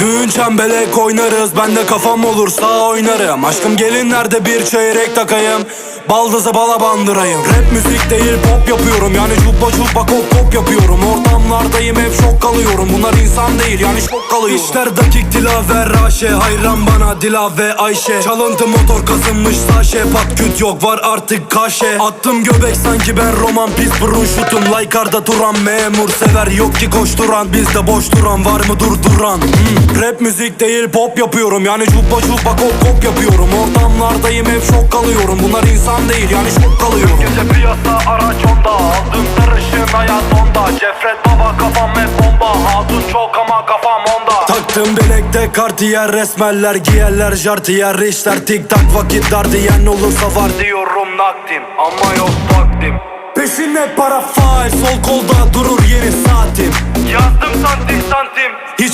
Düğün çembelek oynarız Ben de kafam olursa oynarım. Aşkım gelinlerde bir çeyrek takayım Baldızı bala bandırayım. Rap müzik değil pop yapıyorum. Yani cubba cubba kop kop yapıyorum Ortamlardayım hep şok kalıyorum. Bunlar insan değil yani şok kalıyor İşler dakik dilaver raşe Hayran bana dila ve Ayşe. Çalıntı motor kazınmış saşe Pat küt yok var artık kaşe. Attım göbek sanki ben roman Pis burun şutum Laykarda duran memur sever Yok ki koşturan. Bizde boş duran Var mı durduran? Hmm, Rap müzik değil pop yapıyorum. Yani cubba cubba kop kop yapıyorum. Ortamlardayım hep şok kalıyorum. Bunlar insan değil yani şok kalıyorum. Gece piyasa araç onda. Aldım sarışın hayat onda. Cefret kafam hep bomba. Hatun çok ama kafam onda. Taktım bilekte kartiyer resmeller Giyerler jartiyer işler tik tak vakit dar diyen olursa var. Diyorum nakdim ama yok vaktim Peşinde para fail sol kolda durur yeni saatim. Yazdım santim santim